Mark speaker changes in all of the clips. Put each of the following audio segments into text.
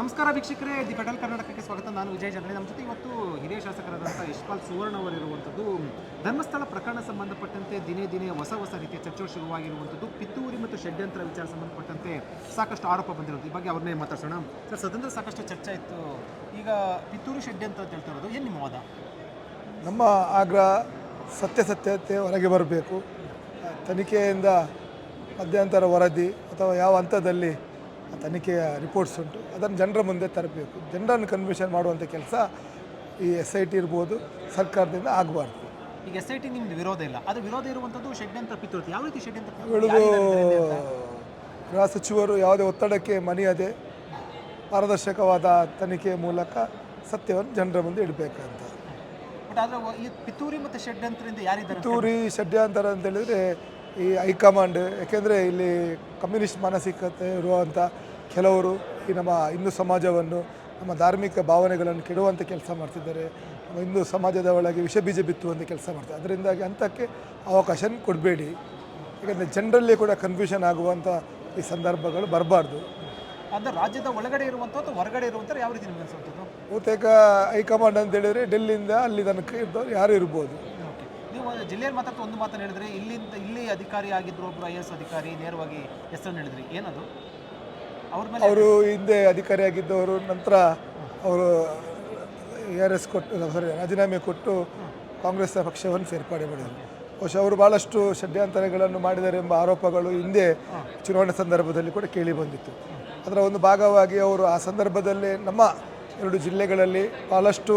Speaker 1: ನಮಸ್ಕಾರ ವೀಕ್ಷಕರೇ, the petal ಕರ್ನಾಟಕಕ್ಕೆ ಸ್ವಾಗತ. ನಾನು ವಿಜಯ್ ಜಗಲಿ ನಮ್ಮ ಜೊತೆ ಇವತ್ತು ಹಿರಿಯ ಶಾಸಕರಾದಂಥ ಯಶ್ಪಾಲ್ ಸುವರ್ಣ ಅವರಿರುವಂಥದ್ದು. ಧರ್ಮಸ್ಥಳ ಪ್ರಕರಣ ಸಂಬಂಧಪಟ್ಟಂತೆ ದಿನೇ ದಿನೇ ಹೊಸ ಹೊಸ ರೀತಿಯ ಚರ್ಚೆ ಶುರುವಾಗಿರುವಂಥದ್ದು. ಪಿತ್ತೂರಿ ಮತ್ತು ಷಡ್ಯಂತ್ರ ವಿಚಾರ ಸಂಬಂಧಪಟ್ಟಂತೆ ಸಾಕಷ್ಟು ಆರೋಪ ಬಂದಿರೋದು. ಈ ಬಗ್ಗೆ ಅವ್ರನ್ನೇ ಮಾತಾಡ್ಸೋಣ. ಸರ್, ಸ್ವತಂತ್ರ ಸಾಕಷ್ಟು ಚರ್ಚೆ ಇತ್ತು. ಈಗ ಪಿತ್ತೂರಿ ಷಡ್ಯಂತ್ರ ಅಂತ ಹೇಳ್ತಾ ಇರೋದು, ಏನು ನಿಮ್ಮ ವಾದ?
Speaker 2: ನಮ್ಮ ಆಗ್ರಹ ಸತ್ಯಾಸತ್ಯತೆ ಹೊರಗೆ ಬರಬೇಕು. ತನಿಖೆಯಿಂದ ಮಧ್ಯಂತರ ವರದಿ ಅಥವಾ ಯಾವ ಹಂತದಲ್ಲಿ ತನಿಖೆಯ ರಿಪೋರ್ಟ್ಸ್ ಉಂಟು. ಅದನ್ನು ಜನರ ಮುಂದೆ ತರಬೇಕು. ಜನರನ್ನು ಕನ್ವಿಷನ್ ಮಾಡುವಂಥ ಕೆಲಸ ಈ ಎಸ್ ಐ ಟಿ ಇರ್ಬೋದು ಸರ್ಕಾರದಿಂದ ಆಗಬಾರ್ದು.
Speaker 1: ಈಗ ಎಸ್ ಐ ಟಿ ನಿಮ್ದು ವಿರೋಧ ಇಲ್ಲ. ಅದು ವಿರೋಧ ಇರುವಂಥದ್ದು ಷಡ್ಯಂತ್ರ ಪಿತೃತಿ ಯಾವ ರೀತಿ ಷಡ್ಯಂತ್ರ
Speaker 2: ಗೃಹ ಸಚಿವರು ಯಾವುದೇ ಒತ್ತಡಕ್ಕೆ ಮಣಿಯದೆ ಪಾರದರ್ಶಕವಾದ ತನಿಖೆಯ ಮೂಲಕ ಸತ್ಯವನ್ನು ಜನರ ಮುಂದೆ ಇಡಬೇಕಂತ.
Speaker 1: ಬಟ್ ಆದರೆ ಈ ಪಿತ್ತೂರಿ ಮತ್ತು ಷಡ್ಯಂತ್ರದಿಂದ ಯಾರಿದ್ದಾರೆ
Speaker 2: ಪಿತೂರಿ ಷಡ್ಯಂತರ ಅಂತ ಹೇಳಿದರೆ ಈ ಹೈಕಮಾಂಡ್ ಯಾಕೆಂದರೆ ಇಲ್ಲಿ ಕಮ್ಯುನಿಸ್ಟ್ ಮಾನಸಿಕತೆ ಇರುವಂಥ ಕೆಲವರು ಈ ನಮ್ಮ ಹಿಂದೂ ಸಮಾಜವನ್ನು ನಮ್ಮ ಧಾರ್ಮಿಕ ಭಾವನೆಗಳನ್ನು ಕೆಡುವಂಥ ಕೆಲಸ ಮಾಡ್ತಿದ್ದಾರೆ. ನಮ್ಮ ಹಿಂದೂ ಸಮಾಜದ ಒಳಗೆ ವಿಷ ಬೀಜ ಬಿತ್ತುವಂಥ ಕೆಲಸ ಮಾಡ್ತಾರೆ ಅದರಿಂದಾಗಿ ಅಂಥಕ್ಕೆ ಅವಕಾಶ ಕೊಡಬೇಡಿ. ಯಾಕಂದರೆ ಜನರಲ್ಲಿ ಕೂಡ ಕನ್ಫ್ಯೂಷನ್ ಆಗುವಂಥ ಈ ಸಂದರ್ಭಗಳು ಬರಬಾರ್ದು.
Speaker 1: ಅಂದರೆ ರಾಜ್ಯದ ಒಳಗಡೆ ಇರುವಂಥದ್ದು ಹೊರಗಡೆ ಇರುವಂಥ ಯಾವ ರೀತಿ
Speaker 2: ಬಹುತೇಕ ಹೈಕಮಾಂಡ್ ಅಂತ ಹೇಳಿದರೆ ಡೆಲ್ಲಿಯಿಂದ ಅಲ್ಲಿ ತನಕ ಇದ್ದವ್ರು ಯಾರು ಇರ್ಬೋದು.
Speaker 1: ಜಿಲ್ಲೆಯಲ್ಲಿ ಮಾತಾಡ್ತಾ ಒಂದು ಮಾತನ್ನು ಹೇಳಿದ್ರೆ, ಇಲ್ಲಿಂದ ಇಲ್ಲಿ ಅಧಿಕಾರಿ ಆಗಿದ್ರು ಒಬ್ಬರು ಐ ಎಸ್ ಅಧಿಕಾರಿ ನೇರವಾಗಿ ಹೆಸರನ್ನು ಹೇಳಿದ್ರಿ. ಏನದು? ಅವ್ರ ಮೇಲೆ
Speaker 2: ಅವರು ಹಿಂದೆ ಅಧಿಕಾರಿ ಆಗಿದ್ದವರು, ನಂತರ ಅವರು ಆರ್ ಎಸ್ ಕೊಟ್ಟು ಸಾರಿ ರಾಜೀನಾಮೆ ಕೊಟ್ಟು ಕಾಂಗ್ರೆಸ್ ಪಕ್ಷವನ್ನು ಸೇರ್ಪಡೆ ಮಾಡಿದರು. ಬಹುಶಃ ಅವರು ಭಾಳಷ್ಟು ಷಡ್ಯಂತರಗಳನ್ನು ಮಾಡಿದ್ದಾರೆ ಎಂಬ ಆರೋಪಗಳು ಹಿಂದೆ ಚುನಾವಣೆ ಸಂದರ್ಭದಲ್ಲಿ ಕೂಡ ಕೇಳಿ ಬಂದಿತ್ತು. ಅದರ ಒಂದು ಭಾಗವಾಗಿ ಅವರು ಆ ಸಂದರ್ಭದಲ್ಲಿ ನಮ್ಮ ಎರಡು ಜಿಲ್ಲೆಗಳಲ್ಲಿ ಭಾಳಷ್ಟು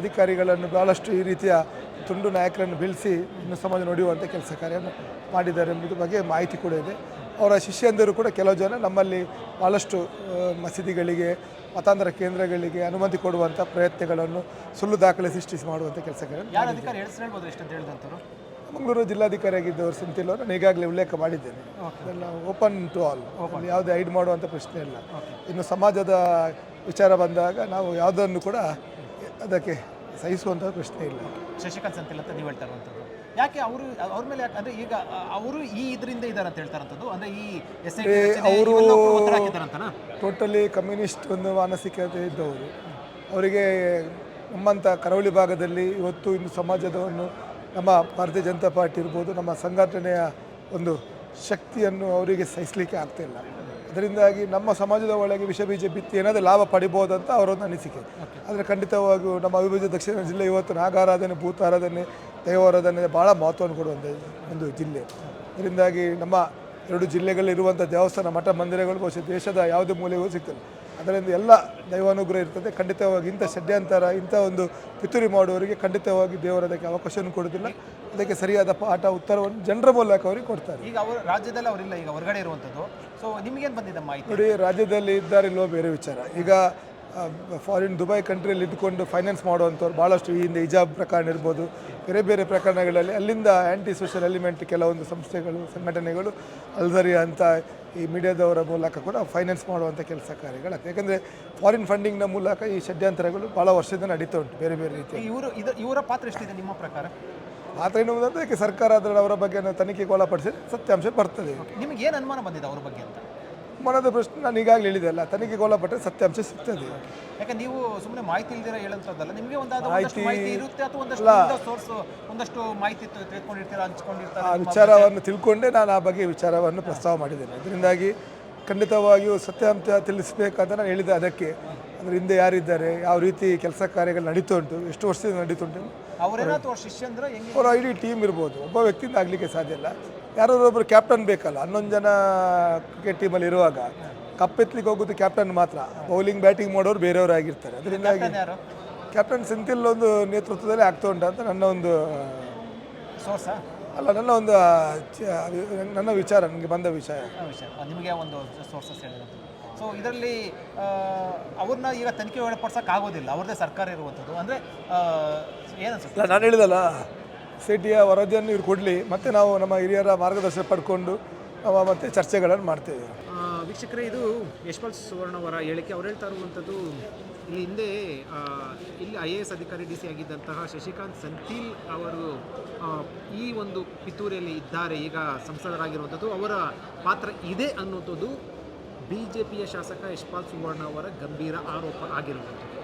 Speaker 2: ಅಧಿಕಾರಿಗಳನ್ನು ಭಾಳಷ್ಟು ಈ ರೀತಿಯ ತುಂಡು ನಾಯಕರನ್ನು ಬೆಳೆಸಿ ಇನ್ನು ಸಮಾಜ ನೋಡುವಂಥ ಕೆಲಸ ಕಾರ್ಯವನ್ನು ಮಾಡಿದ್ದಾರೆ ಎಂಬುದು ಬಗ್ಗೆ ಮಾಹಿತಿ ಕೂಡ ಇದೆ. ಅವರ ಶಿಷ್ಯಂದರು ಕೂಡ ಕೆಲವು ಜನ ನಮ್ಮಲ್ಲಿ ಭಾಳಷ್ಟು ಮಸೀದಿಗಳಿಗೆ ಮತಾಂತರ ಕೇಂದ್ರಗಳಿಗೆ ಅನುಮತಿ ಕೊಡುವಂಥ ಪ್ರಯತ್ನಗಳನ್ನು ಸುಳ್ಳು ದಾಖಲೆ ಸೃಷ್ಟಿಸಿ ಮಾಡುವಂಥ ಕೆಲಸಗಳನ್ನು ಮಂಗಳೂರು ಜಿಲ್ಲಾಧಿಕಾರಿಯಾಗಿದ್ದವರು ಅವರು ನಾನು ಈಗಾಗಲೇ ಉಲ್ಲೇಖ ಮಾಡಿದ್ದೇನೆ. ಅದೆಲ್ಲ ಓಪನ್ ಟು ಆಲ್ ಯಾವುದೇ ಐಡ್ ಮಾಡುವಂಥ ಪ್ರಶ್ನೆ ಇಲ್ಲ. ಇನ್ನು ಸಮಾಜದ ವಿಚಾರ ಬಂದಾಗ ನಾವು ಯಾವುದನ್ನು ಕೂಡ ಅದಕ್ಕೆ ಸಹಿಸುವಂಥ ಪ್ರಶ್ನೆ ಇಲ್ಲ.
Speaker 1: ಶಶಿಕಾಂತ್ ಸಂತಿಲ್ ಅಂತ ನೀವು ಹೇಳ್ತಾ ಇರುವಂಥದ್ದು ಯಾಕೆ ಅವರು ಅವ್ರ ಮೇಲೆ ಯಾಕೆ ಅಂದರೆ ಈಗ ಅವರು ಈ ಇದರಿಂದ ಇದ್ದಾರೆ ಅಂತ ಹೇಳ್ತಾರಂಥದ್ದು ಅಂದರೆ ಈ ಎಸ್ ಐ
Speaker 2: ಅವರು ಟೋಟಲಿ ಕಮ್ಯುನಿಸ್ಟ್ ಒಂದು ಮಾನಸಿಕತೆ ಇದ್ದವರು. ಅವರಿಗೆ ನಮ್ಮಂಥ ಕರಾವಳಿ ಭಾಗದಲ್ಲಿ ಇವತ್ತು ಇನ್ನು ಸಮಾಜದವನ್ನು ನಮ್ಮ ಭಾರತೀಯ ಜನತಾ ಪಾರ್ಟಿ ಇರ್ಬೋದು ನಮ್ಮ ಸಂಘಟನೆಯ ಒಂದು ಶಕ್ತಿಯನ್ನು ಅವರಿಗೆ ಸಹಿಸಲಿಕ್ಕೆ ಆಗ್ತಾಯಿಲ್ಲ ಅದರಿಂದಾಗಿ ನಮ್ಮ ಸಮಾಜದ ಒಳಗೆ ವಿಷ ಬೀಜ ಬಿತ್ತಿ ಏನಾದರೂ ಲಾಭ ಪಡಿಬೋದಂತ ಅವರೊಂದು ಅನಿಸಿಕೆ. ಆದರೆ ಖಂಡಿತವಾಗಿಯೂ ನಮ್ಮ ಅವಿಭಜಿತ ದಕ್ಷಿಣ ಜಿಲ್ಲೆ ಇವತ್ತು ನಾಗಾರಾಧನೆ, ಭೂತಾರಾಧನೆ, ದೈವಾರಾಧನೆ ಭಾಳ ಮಹತ್ವವನ್ನು ಕೊಡುವಂಥ ಒಂದು ಜಿಲ್ಲೆ. ಇದರಿಂದಾಗಿ ನಮ್ಮ ಎರಡು ಜಿಲ್ಲೆಗಳಲ್ಲಿರುವಂಥ ದೇವಸ್ಥಾನ ಮಠ ಮಂದಿರಗಳು ಬಹುಶಃ ದೇಶದ ಯಾವುದೇ ಮೂಲೆಗೂ ಸಿಗ್ತದೆ. ಅದರಿಂದ ಎಲ್ಲ ದೈವಾನುಗ್ರಹ ಇರ್ತದೆ. ಖಂಡಿತವಾಗಿ ಇಂಥ ಷಡ್ಯಂತರ ಇಂಥ ಒಂದು ಪಿತೂರಿ ಮಾಡುವವರಿಗೆ ಖಂಡಿತವಾಗಿ ದೇವರು ಅದಕ್ಕೆ ಅವಕಾಶವನ್ನು ಕೊಡೋದಿಲ್ಲ ಅದಕ್ಕೆ ಸರಿಯಾದ ಪಾಠ ಉತ್ತರವನ್ನು ಜನರ ಮೂಲಕ ಅವರಿಗೆ ಕೊಡ್ತಾರೆ.
Speaker 1: ಈಗ ಅವರು ರಾಜ್ಯದಲ್ಲಿ ಅವರಿಲ್ಲ ಈಗ ಹೊರಗಡೆ ಇರುವಂಥದ್ದು. ಸೊ ನಿಮಗೇನು ಬಂದಿದೆ ಮಾಹಿತಿ?
Speaker 2: ನೋಡಿ ರಾಜ್ಯದಲ್ಲಿ ಇದ್ದಾರಿಲ್ಲೋ ಬೇರೆ ವಿಚಾರ. ಈಗ ಫಾರಿನ್ ದುಬೈ ಕಂಟ್ರಿಯಲ್ಲಿ ಇದ್ದುಕೊಂಡು ಫೈನಾನ್ಸ್ ಮಾಡುವಂಥವ್ರು ಭಾಳಷ್ಟು ಈ ಹಿಂದೆ ಹಿಜಾಬ್ ಪ್ರಕರಣ ಇರ್ಬೋದು ಬೇರೆ ಬೇರೆ ಪ್ರಕರಣಗಳಲ್ಲಿ ಅಲ್ಲಿಂದ ಆ್ಯಂಟಿ ಸೋಷಿಯಲ್ ಎಲಿಮೆಂಟ್ ಕೆಲವೊಂದು ಸಂಸ್ಥೆಗಳು ಸಂಘಟನೆಗಳು ಅಲ್ದರಿ ಅಂತ ಈ ಮೀಡಿಯಾದವರ ಮೂಲಕ ಕೂಡ ಫೈನಾನ್ಸ್ ಮಾಡುವಂಥ ಕೆಲಸ ಕಾರ್ಯಗಳಾಗ್ತದೆ ಯಾಕಂದರೆ ಫಾರಿನ್ ಫಂಡಿಂಗ್ನ ಮೂಲಕ ಈ ಷಡ್ಯಂತರಗಳು ಭಾಳ ವರ್ಷದಿಂದ ನಡೀತಾ ಉಂಟು ಬೇರೆ ಬೇರೆ ರೀತಿ
Speaker 1: ಇವರು ಇದು ಇವರ ಪಾತ್ರ ಎಷ್ಟಿದೆ ನಿಮ್ಮ ಪ್ರಕಾರ?
Speaker 2: ಪಾತ್ರ ಏನು ಅದಕ್ಕೆ ಸರ್ಕಾರ ಅದರ ಅವರ ಬಗ್ಗೆ ತನಿಖೆಗೆ ಒಳಪಡಿಸಿದ್ರೆ ಸತ್ಯಾಂಶ ಬರ್ತದೆ.
Speaker 1: ನಿಮಗೆ ಏನು ಅನುಮಾನ ಬಂದಿದೆ ಅವ್ರ ಬಗ್ಗೆ ಅಂತ?
Speaker 2: ಮನದ ಪ್ರಶ್ನೆ ನಾನು ಈಗಾಗಲೇ ಹೇಳಿದೆ ಅಲ್ಲ ತನಿಖೆಗೆ ಒಳಪಟ್ಟರೆ ಸತ್ಯಾಂಶ ಸಿಗ್ತದೆ.
Speaker 1: ಯಾಕೆ ನೀವು ಸುಮ್ಮನೆ ಮಾಹಿತಿ ಇಲ್ದಿರ ಹೇಳಂತದ್ದಲ್ಲ ನಿಮಗೆ ಒಂದಾದ ಒಂದಷ್ಟು ಮಾಹಿತಿ ಇರುತ್ತೆ ಅಥವಾ ಒಂದಷ್ಟು ಸೋರ್ಸ್ ಒಂದಷ್ಟು ಮಾಹಿತಿ ತಿಳ್ಕೊಂಡಿರ್ತೀರ ಹಂಚ್ಕೊಂಡಿರ್ತಾರೆ
Speaker 2: ಆ ವಿಚಾರವನ್ನು ತಿಳ್ಕೊಂಡೇ ನಾನು ಆ ಬಗ್ಗೆ ವಿಚಾರವನ್ನು ಪ್ರಸ್ತಾವ ಮಾಡಿದ್ದೇನೆ. ಅದರಿಂದಾಗಿ ಖಂಡಿತವಾಗಿಯೂ ಸತ್ಯಾಂಶ ತಿಳಿಸಬೇಕಂತ ನಾನು ಹೇಳಿದೆ ಅದಕ್ಕೆ. ಅಂದರೆ ಹಿಂದೆ ಯಾರಿದ್ದಾರೆ ಯಾವ ರೀತಿ ಕೆಲಸ ಕಾರ್ಯಗಳು ನಡೀತಾ ಉಂಟು ಎಷ್ಟು ವರ್ಷದಿಂದ ನಡೀತುಂಟು
Speaker 1: ಉಂಟು?
Speaker 2: ಅವರ ಇಡೀ ಟೀಮ್ ಇರ್ಬೋದು. ಒಬ್ಬ ವ್ಯಕ್ತಿಯಿಂದ ಆಗಲಿಕ್ಕೆ ಸಾಧ್ಯ ಇಲ್ಲ. ಯಾರಾದ್ರೂ ಒಬ್ಬರು ಕ್ಯಾಪ್ಟನ್ ಬೇಕಲ್ಲ ಹನ್ನೊಂದು ಜನ ಕ್ರಿಕೆಟ್ ಟೀಮಲ್ಲಿ ಇರುವಾಗ ಕಪ್ಪೆತ್ಲಿಕ್ಕೆ ಹೋಗೋದು ಕ್ಯಾಪ್ಟನ್ ಮಾತ್ರ. ಬೌಲಿಂಗ್ ಬ್ಯಾಟಿಂಗ್ ಮಾಡೋರು ಬೇರೆಯವರು ಆಗಿರ್ತಾರೆ. ಅದರಿಂದಾಗಿ
Speaker 1: ಯಾರು?
Speaker 2: ಕ್ಯಾಪ್ಟನ್ ಸಿಂತಿಲ್ ಒಂದು ನೇತೃತ್ವದಲ್ಲಿ ಆಗ್ತಾ ಉಂಟು ಅಂತ ನನ್ನ ಒಂದು
Speaker 1: ಸೋರ್ಸ
Speaker 2: ಅಲ್ಲ ನನ್ನ ಒಂದು ನನ್ನ ವಿಚಾರ ನನಗೆ ಬಂದ ವಿಷಯ.
Speaker 1: ನಿಮಗೆ ಒಂದು ಸೋರ್ಸಸ್ ಹೇಳಿದಂಥದ್ದು ಸೊ ಇದರಲ್ಲಿ ಅವ್ರನ್ನ ಈಗ ತನಿಖೆ ಒಳಪಡಿಸೋಕ್ಕಾಗೋದಿಲ್ಲ ಆಗೋದಿಲ್ಲ. ಅವ್ರದ್ದೇ ಸರ್ಕಾರ ಇರುವಂಥದ್ದು. ಅಂದರೆ
Speaker 2: ಏನು ನಾನು ಹೇಳಿದಲ್ಲ ಸಿಟಿಯ ವರದಿಯನ್ನು ಇವ್ರು ಕೊಡಲಿ, ಮತ್ತೆ ನಾವು ನಮ್ಮ ಹಿರಿಯರ ಮಾರ್ಗದರ್ಶನ ಪಡ್ಕೊಂಡು ಮತ್ತೆ ಚರ್ಚೆಗಳನ್ನು ಮಾಡ್ತೇವೆ.
Speaker 1: ವೀಕ್ಷಕರೇ, ಇದು ಯಶ್ಪಾಲ್ ಸುವರ್ಣ ಅವರ ಹೇಳಿಕೆ. ಅವ್ರು ಹೇಳ್ತಾ ಇರುವಂಥದ್ದು, ಇಲ್ಲಿ ಹಿಂದೆ ಇಲ್ಲಿ ಐ ಎ ಎಸ್ ಅಧಿಕಾರಿ ಡಿ ಸಿ ಆಗಿದ್ದಂತಹ ಶಶಿಕಾಂತ್ ಸಂತೀಲ್ ಅವರು ಈ ಒಂದು ಪಿತೂರಿಯಲ್ಲಿ ಇದ್ದಾರೆ, ಈಗ ಸಂಸದರಾಗಿರುವಂಥದ್ದು. ಅವರ ಪಾತ್ರ ಇದೆ ಅನ್ನುವಂಥದ್ದು ಬಿಜೆಪಿಯ ಶಾಸಕ ಯಶ್ಪಾಲ್ ಸುವರ್ಣ ಅವರ ಗಂಭೀರ ಆರೋಪ ಆಗಿರುವಂಥದ್ದು.